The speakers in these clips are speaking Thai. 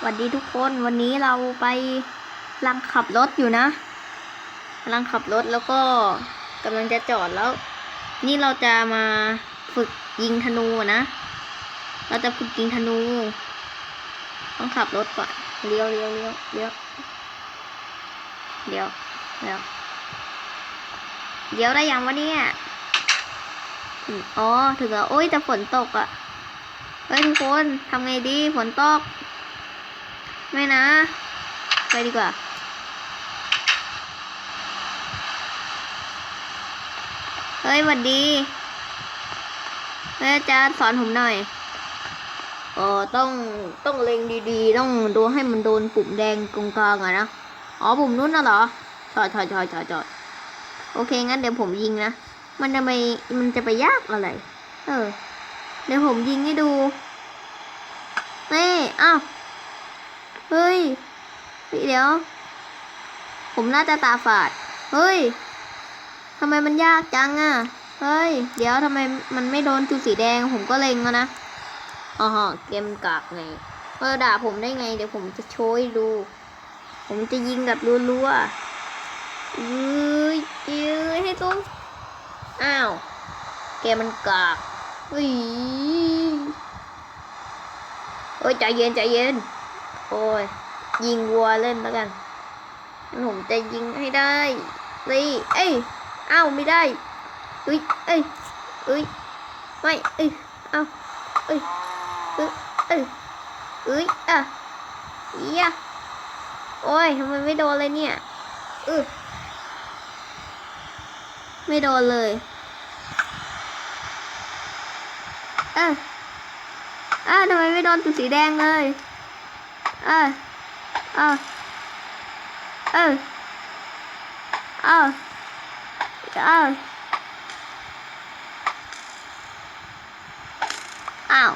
สวัสดีทุกคนวันนี้เราไปลังขับรถอยู่นะกำลังขับรถแล้วก็กำลังจะจอดแล้ว นี่เราจะมาฝึกยิงธนูนะ เราจะฝึกยิงธนู ต้องขับรถก่อนเลี้ยวเลี้ยวเลี้ยวเลี้ยวเลี้ยวเลี้ยวเลี้ยวได้ยังวะเนี่ยอ๋อถึงแล้วโอ้ยแต่ฝนตกอะ่ะเฮ้ยทุกคนทำไงดีฝนตก ไม่นะ ไปดีกว่า เฮ้ยหวัดดีเฮ้ยอาจารย์สอนผมหน่อยเออต้องต้องเล็งดีๆ ต้องดูให้มันโดนปุ่มแดงตรงกลางอะนะ อ๋อปุ่มนู้นน่ะเหรอจอดจอดจอดจอดจอดโอเค งั้นเดี๋ยวผมยิงนะ มันจะไปมันจะไปยากอะไร เออ เดี๋ยวผมยิงให้ดูนี่อ้าว เฮ้ยเดี๋ยว ผมน่าจะตาฝาด เฮ้ยทำไมมันยากจังอะเฮ้ย เดี๋ยวทำไมมันไม่โดนจุดสีแดง ผมก็เล็งแล้วนะอ๋อฮะเกมกากไงเออด่าผมได้ไง เดี๋ยวผมจะโชว์ให้ดู ผมจะยิงแบบรัวๆเอ้ยเอ้ให้ตรงอ้าว เกมมันกากเฮ้ยโอ้ยใจเย็นใจเย็น โอ้ย ยิงวัวเล่นแล้วกันผมจะยิงให้ได้นี่เอ้ยอ้าวไม่ได้เอ้ยเอ้ยเอ้ยไม่เอ้ยเอ้าเอ้ยเอ้ยเอ้ยเอ้ยอะเอียโอ้ยทำไมไม่โดนเลยเนี่ยเออไม่โดนเลยอะอะทำไมไม่โดนจุดสีแดงเลย อะเออเออเออเอออ้าว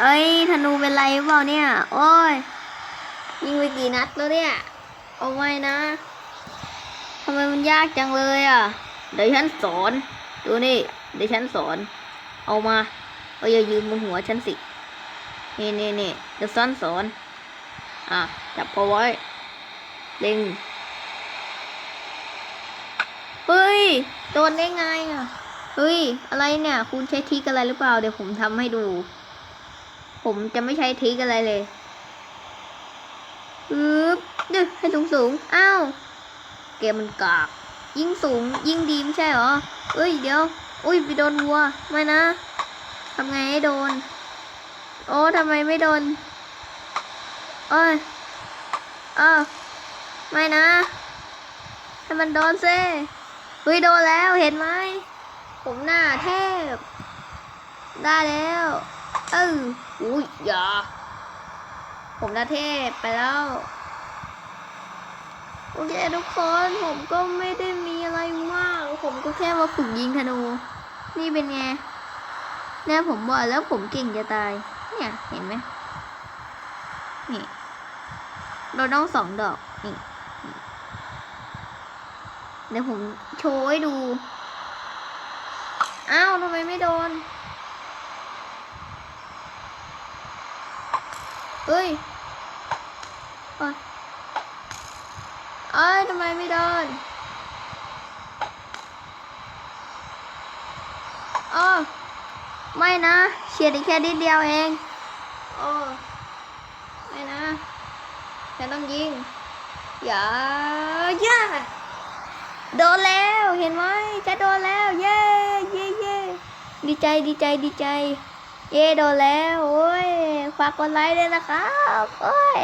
เอ้ยธนูเป็นไรเปล่าเนี่ย โอ้ย ยิงไปกี่นัดแล้วเนี่ย เอาไว้นะทำไมมันยากจังเลยอะ เดี๋ยวฉันสอน ดูนี่ เดี๋ยวฉันสอน เอามา เอาอย่ายืนบนหัวฉันสิ นี่นี่นี่เดี๋ยวซ้อนสอนอะ จับเอาไว้เล็งเฮ้ย โดนได้ไงอะ เฮ้ย อะไรเนี่ย คุณใช้ทิกอะไรหรือเปล่า เดี๋ยวผมทำให้ดู ผมจะไม่ใช้ทิกอะไรเลยอึ๊บดึให้สูงสูงอ้าว เกมมันกาก ยิ่งสูงยิ่งดีไม่ใช่หรอ เอ้ย เดี๋ยว อุ้ย ไปโดนวัว ไม่นะ ทำไงให้โดน โอ้ทำไมไม่โดนโอ้ยเออไม่นะ ให้มันโดนซิเฮ้ยโดนแล้วเห็นไหม ผมหน้าเทพ ได้แล้วเอออุ้ยอย่า ผมหน้าเทพไปแล้วโอเคทุกคนผมก็ไม่ได้มีอะไรมาก ผมก็แค่มาฝึกยิงธนู นี่เป็นไงเนี่ผมบอกแล้วผมเก่งจะตาย เนี่ยเห็นไหมนี่เราต้องสองดอกนี่เดี๋ยวผมโชว์ให้ดู อ้าวทำไมไม่โดนเอ้ยเอ้ยเอ้ยทำไมไม่โดนอ้อไม่นะเฉียดอีกแค่นิดเดียวเอง โอ้ไม่นะฉันต้องยิง อย่า อย่า โดนแล้ว เห็นไหมจะโดนแล้ว เย้เย้เย้ดีใจ ดีใจ ดีใจ เย้ โดนแล้ว โอ้ย ฝากกดไลค์ด้วยนะครับ โอ้ย